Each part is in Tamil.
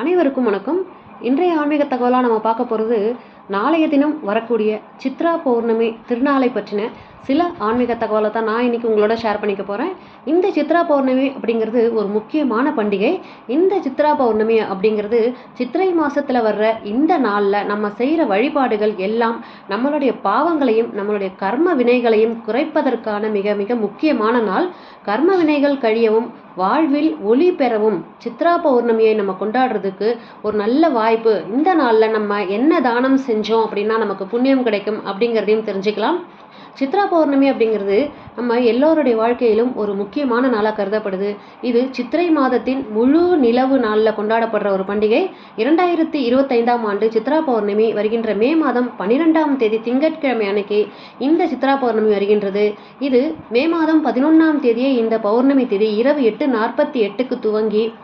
அனைவருக்கும் வணக்கம். இன்றைய ஆன்மீக தகவலாக நம்ம பார்க்க போகிறது நாளைய தினம் வரக்கூடிய சித்ரா பௌர்ணமி திருநாளை பற்றின சில ஆன்மீக தகவலை தான் நான் இன்றைக்கி உங்களோட ஷேர் பண்ணிக்க போகிறேன் இந்த சித்ரா பௌர்ணமி அப்படிங்கிறது ஒரு முக்கியமான பண்டிகை. இந்த சித்ரா பௌர்ணமி அப்படிங்கிறது சித்திரை மாதத்தில் வர்ற இந்த நாளில் நம்ம செய்கிற வழிபாடுகள் எல்லாம் நம்மளுடைய பாவங்களையும் நம்மளுடைய கர்ம வினைகளையும் குறைப்பதற்கான மிக மிக முக்கியமான நாள். கர்ம வினைகள் கழியவும் வாழ்வில் ஒளி பெறவும் சித்ரா பௌர்ணமியை நம்ம கொண்டாடுறதுக்கு ஒரு நல்ல வாய்ப்பு. இந்த நாளில் நம்ம என்ன தானம் செஞ்சோம் அப்படின்னா நமக்கு புண்ணியம் கிடைக்கும் அப்படிங்கிறதையும் தெரிஞ்சுக்கலாம். சித்ரா பௌர்ணமி அப்படிங்கிறது நம்ம எல்லோருடைய வாழ்க்கையிலும் ஒரு முக்கியமான நாளாக கருதப்படுது. இது சித்திரை மாதத்தின் முழு நிலவு நாளில் கொண்டாடப்படுற ஒரு பண்டிகை. இரண்டாயிரத்தி இருபத்தைந்தாம் ஆண்டு சித்ரா பௌர்ணமி வருகின்ற மே மாதம் பன்னிரெண்டாம் தேதி திங்கட்கிழமை அன்னைக்கு இந்த சித்ரா பௌர்ணமி வருகின்றது. இது மே மாதம் பதினொன்றாம் தேதியே இந்த பௌர்ணமி தேதி இரவு எட்டு நாற்பத்தி எட்டுக்கு துவங்கி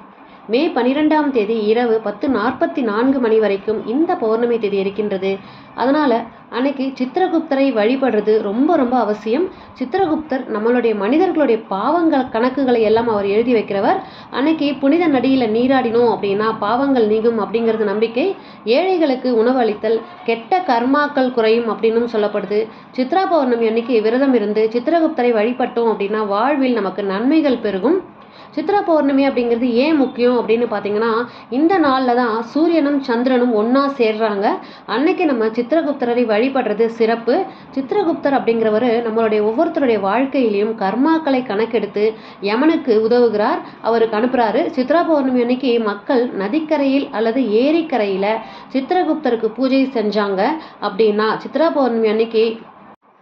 மே பனிரெண்டாம் தேதி இரவு பத்து நாற்பத்தி நான்கு மணி வரைக்கும் இந்த பௌர்ணமி தேதி இருக்கின்றது. அதனால் அன்னைக்கு சித்திரகுப்தரை வழிபடுறது ரொம்ப ரொம்ப அவசியம். சித்திரகுப்தர் நம்மளுடைய மனிதர்களுடைய பாவங்கள் கணக்குகளை எல்லாம் அவர் எழுதி வைக்கிறவர். அன்னைக்கு புனித நடியில் நீராடினோம் அப்படின்னா பாவங்கள் நீங்கும் அப்படிங்கிறது நம்பிக்கை. ஏழைகளுக்கு உணவு அளித்தல் கெட்ட கர்மாக்கள் குறையும் அப்படின்னும் சொல்லப்படுது. சித்ரா பௌர்ணமி அன்னைக்கு விரதம் இருந்து சித்திரகுப்தரை வழிபட்டோம் அப்படின்னா வாழ்வில் நமக்கு நன்மைகள் பெருகும். சித்ரா பௌர்ணமி அப்படிங்கிறது ஏன் முக்கியம் அப்படின்னு பார்த்தீங்கன்னா இந்த நாளில் தான் சூரியனும் சந்திரனும் ஒன்றா சேர்றாங்க. அன்னைக்கு நம்ம சித்திரகுப்தரை வழிபடுறது சிறப்பு. சித்திரகுப்தர் அப்படிங்கிறவர் நம்மளுடைய ஒவ்வொருத்தருடைய வாழ்க்கையிலையும் கர்மாக்களை கணக்கெடுத்து யமனுக்கு உதவுகிறார். அவருக்கு அனுப்புகிறாரு சித்ரா பௌர்ணமி அன்னைக்கு மக்கள் நதிக்கரையில் அல்லது ஏரிக்கரையில் சித்திரகுப்தருக்கு பூஜை செஞ்சாங்க அப்படின்னா சித்ரா பௌர்ணமி அன்னைக்கு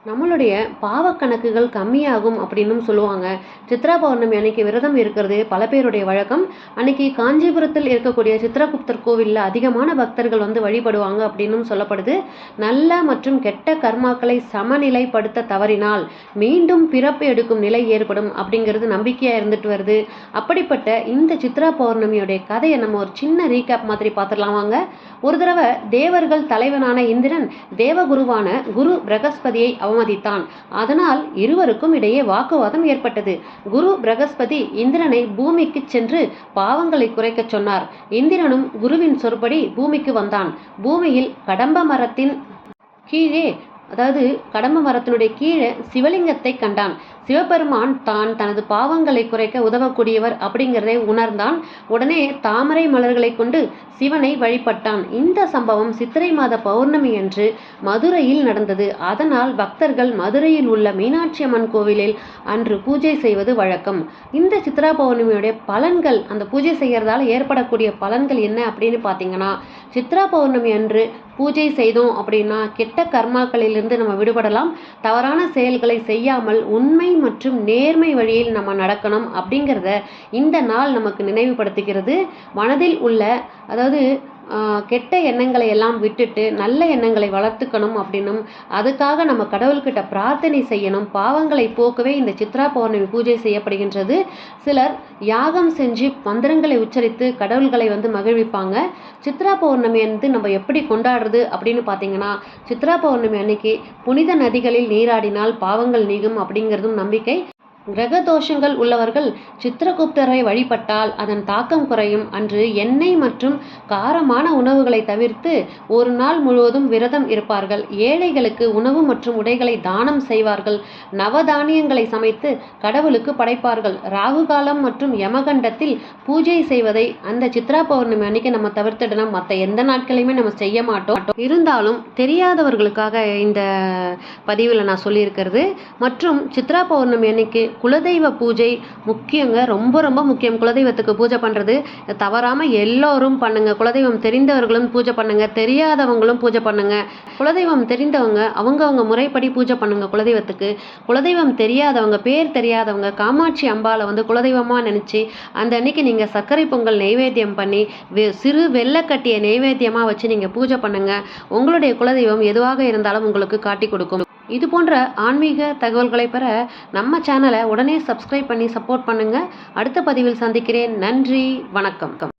நம்மளுடைய பாவக்கணக்குகள் கம்மியாகும் அப்படின்னும் சொல்லுவாங்க. சித்ரா பௌர்ணமி அன்னைக்கு விரதம் இருக்கிறது பல பேருடைய வழக்கம். அன்னைக்கு காஞ்சிபுரத்தில் இருக்கக்கூடிய சித்ரகுப்தர் கோவிலில் அதிகமான பக்தர்கள் வந்து வழிபடுவாங்க அப்படின்னும் சொல்லப்படுது. நல்ல மற்றும் கெட்ட கர்மாக்களை சமநிலைப்படுத்த தவறினால் மீண்டும் பிறப்பு எடுக்கும் நிலை ஏற்படும் அப்படிங்கிறது நம்பிக்கையாக இருந்துட்டு வருது. அப்படிப்பட்ட இந்த சித்ரா பௌர்ணமியுடைய கதையை நம்ம ஒரு சின்ன ரீகேப் மாதிரி பார்த்துடலாம் வாங்க. ஒரு தடவை தேவர்கள் தலைவனான இந்திரன் தேவகுருவான குரு பிரகஸ்பதியை அவமதித்தான். அதனால் இருவருக்கும் இடையே வாக்குவாதம் ஏற்பட்டது. குரு பிரகஸ்பதி இந்திரனை பூமிக்கு சென்று பாவங்களை குறைக்கச் சொன்னார். இந்திரனும் குருவின் சொற்படி பூமிக்கு வந்தான். பூமியில் கடம்ப மரத்தின் கீழே அதாவது கடம்ப மரத்தினுடைய கீழே சிவலிங்கத்தை கண்டான். சிவபெருமான் தான் தனது பாவங்களை குறைக்க உதவக்கூடியவர் அப்படிங்கிறதை உணர்ந்தான். உடனே தாமரை மலர்களை கொண்டு சிவனை வழிபட்டான். இந்த சம்பவம் சித்திரை மாத பௌர்ணமி அன்று மதுரையில் நடந்தது. அதனால் பக்தர்கள் மதுரையில் உள்ள மீனாட்சி அம்மன் கோவிலில் அன்று பூஜை செய்வது வழக்கம். இந்த சித்ரா பௌர்ணமியுடைய பலன்கள் அந்த பூஜை செய்கிறதால ஏற்படக்கூடிய பலன்கள் என்ன அப்படின்னு பார்த்தீங்கன்னா சித்ரா பௌர்ணமி அன்று பூஜை செய்தோம் அப்படின்னா கெட்ட கர்மாக்களிலிருந்து நம்ம விடுபடலாம். தவறான செயல்களை செய்யாமல் உண்மை மற்றும் நேர்மை வழியில் நம்ம நடக்கணும் அப்படிங்கிறத இந்த நாள் நமக்கு நினைவுபடுத்துகிறது. மனதில் உள்ள அதாவது கெட்ட எண்ணங்களை எல்லாம் விட்டுட்டு நல்ல எண்ணங்களை வளர்த்துக்கணும் அப்படின்னும் அதுக்காக நம்ம கடவுள்கிட்ட பிரார்த்தனை செய்யணும். பாவங்களை போக்கவே இந்த சித்ரா பௌர்ணமி பூஜை செய்யப்படுகின்றது. சிலர் யாகம் செஞ்சு மந்திரங்களை உச்சரித்து கடவுள்களை வந்து மகிழ்விப்பாங்க. சித்ரா பௌர்ணமி வந்து நம்ம எப்படி கொண்டாடுறது அப்படின்னு பார்த்தீங்கன்னா சித்ரா பௌர்ணமி அன்னைக்கு புனித நதிகளில் நீராடினால் பாவங்கள் நீங்கும் அப்படிங்கிறதும் நம்பிக்கை. கிரக தோஷங்கள் உள்ளவர்கள் சித்திரகுப்தரை வழிபட்டால் அதன் தாக்கம் குறையும். அன்று எண்ணெய் மற்றும் காரமான உணவுகளை தவிர்த்து ஒரு நாள் முழுவதும் விரதம் இருப்பார்கள். ஏழைகளுக்கு உணவு மற்றும் உடைகளை தானம் செய்வார்கள். நவதானியங்களை சமைத்து கடவுளுக்கு படைப்பார்கள். ராகு காலம் மற்றும் யமகண்டத்தில் பூஜை செய்வதை அந்த சித்ரா பௌர்ணமி அன்னைக்கு நம்ம தவிர்த்திடணும். மற்ற எந்த நாட்களையுமே நம்ம செய்ய மாட்டோம். இருந்தாலும் தெரியாதவர்களுக்காக இந்த பதிவில் நான் சொல்லியிருக்கிறது. மற்றும் சித்ரா பௌர்ணமி அன்னைக்கு குலதெய்வ பூஜை முக்கியங்க. ரொம்ப ரொம்ப முக்கியம். குலதெய்வத்துக்கு பூஜை பண்ணுறது தவறாமல் எல்லோரும் பண்ணுங்க. குலதெய்வம் தெரிந்தவர்களும் பூஜை பண்ணுங்க. தெரியாதவங்களும் பூஜை பண்ணுங்க. குலதெய்வம் தெரிந்தவங்க அவங்கவுங்க முறைப்படி பூஜை பண்ணுங்க குலதெய்வத்துக்கு. குலதெய்வம் தெரியாதவங்க பேர் தெரியாதவங்க காமாட்சி அம்பாவை வந்து குலதெய்வமாக நினச்சி அந்த அன்னைக்கு நீங்கள் சர்க்கரை பொங்கல் நெய்வேத்தியம் பண்ணி வெ சிறு வெள்ளக்கட்டியை நெய்வேத்தியமாக வச்சு நீங்கள் பூஜை பண்ணுங்க. உங்களுடைய குலதெய்வம் எதுவாக இருந்தாலும் உங்களுக்கு காட்டி கொடுக்கும். இது போன்ற ஆன்மீக தகவல்களை பெற நம்ம சேனலை உடனே சப்ஸ்கிரைப் பண்ணி சப்போர்ட் பண்ணுங்கள் அடுத்த பதிவில் சந்திக்கிறேன். நன்றி வணக்கம்.